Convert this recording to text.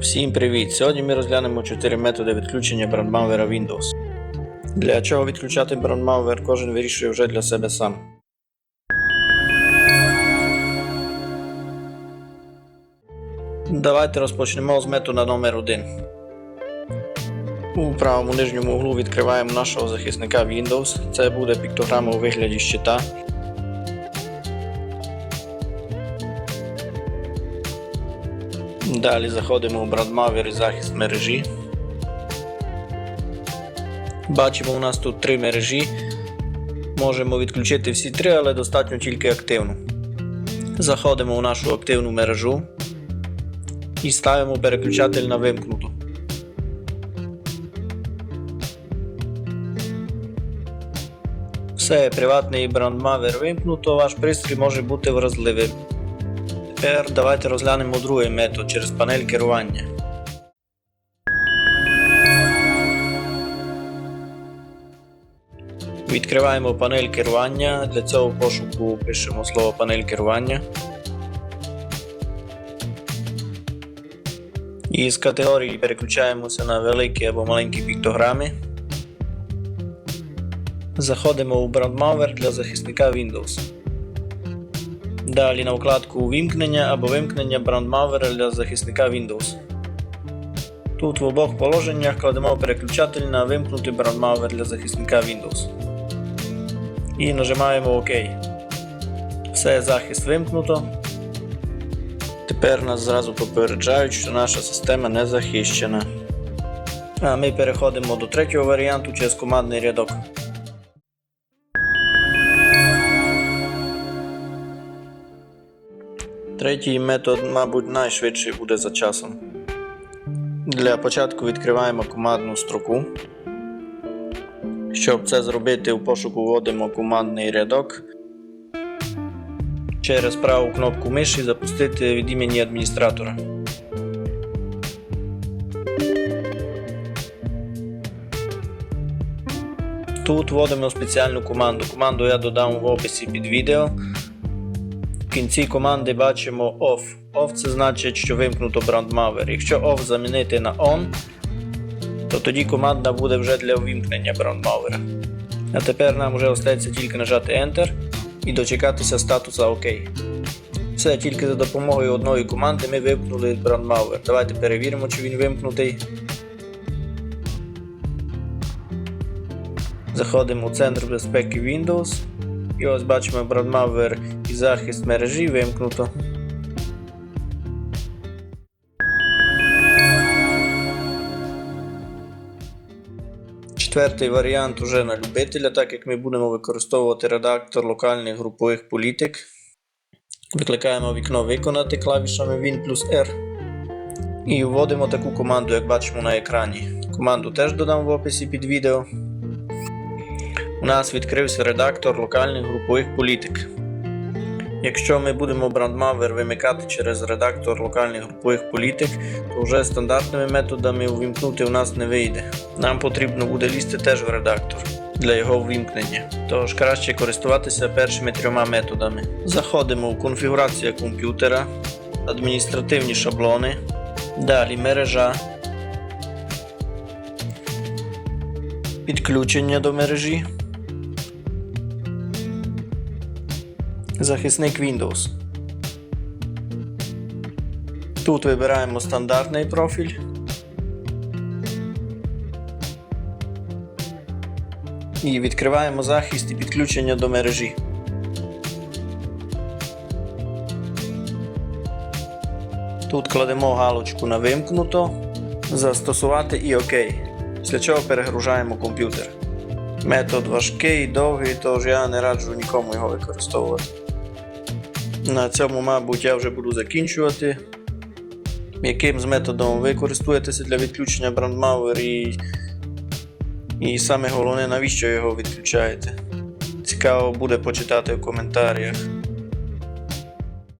Всім привіт! Сьогодні ми розглянемо 4 методи відключення брандмауера Windows. Для чого відключати брандмауер, кожен вирішує вже для себе сам. Давайте розпочнемо з метода номер 1 У правому нижньому углу відкриваємо нашого захисника Windows. Це буде піктограма у вигляді щита. Далі заходимо у брандмавер і захист мережі. Бачимо, у нас тут три мережі. Можемо відключити всі три, але достатньо тільки активну. Заходимо у нашу активну мережу і ставимо переключатель на вимкнуту. Все, приватний брандмавер вимкнуто, ваш пристрій може бути вразливим. Тепер давайте розглянемо другий метод через панель керування. Відкриваємо панель керування. Для цього пошуку пишемо слово панель керування. І з категорії переключаємося на великі або маленькі піктограми. Заходимо у брандмауер для захисника Windows. Далі на вкладку Увімкнення або вимкнення брандмауера для захисника Windows. Тут в обох положеннях кладемо переключатель на вимкнутий брандмауер для захисника Windows. І нажимаємо ОК. Все, захист вимкнуто. Тепер нас зразу попереджають, що наша система не захищена. А ми переходимо до третього варіанту через командний рядок. Третій метод, мабуть, найшвидший буде за часом. Для початку відкриваємо командну строку. Щоб це зробити, у пошуку вводимо командний рядок. Через праву кнопку миші запустити від імені адміністратора. Тут вводимо спеціальну команду. Команду я додам в описі під відео. В кінці команди бачимо OFF. OFF це значить, що вимкнуто брандмавер. Якщо OFF замінити на ON, то тоді команда буде вже для увімкнення брандмавера. А тепер нам вже остається тільки нажати Enter і дочекатися статуса ОК. Все, тільки за допомогою одної команди ми вимкнули брандмауер. Давайте перевіримо, чи він вимкнутий. Заходимо у центр безпеки Windows. І ось бачимо брандмауер і захист мережі вимкнуто. Четвертий варіант уже на любителя, так як ми будемо використовувати редактор локальних групових політик. Викликаємо вікно Виконати клавішами Win плюс R. І вводимо таку команду, як бачимо на екрані. Команду теж додам в описі під відео. У нас відкрився редактор локальних групових політик. Якщо ми будемо брандмавер вимикати через редактор локальних групових політик, то вже стандартними методами увімкнути у нас не вийде. Нам потрібно буде лізти теж в редактор для його ввімкнення. Тож краще користуватися першими трьома методами. Заходимо в конфігурацію комп'ютера, адміністративні шаблони, далі мережа, підключення до мережі. Захисник Windows. Тут вибираємо стандартний профіль. І відкриваємо захист і підключення до мережі. Тут кладемо галочку на вимкнуто, застосувати і ОК. Після чого перегружаємо комп'ютер. Метод важкий, довгий, тож я не раджу нікому його використовувати. На цьому, мабуть, я вже буду закінчувати. Яким з методом ви користуєтеся для відключення брандмауер і, і саме головне, навіщо його відключаєте. Цікаво буде почитати в коментарях.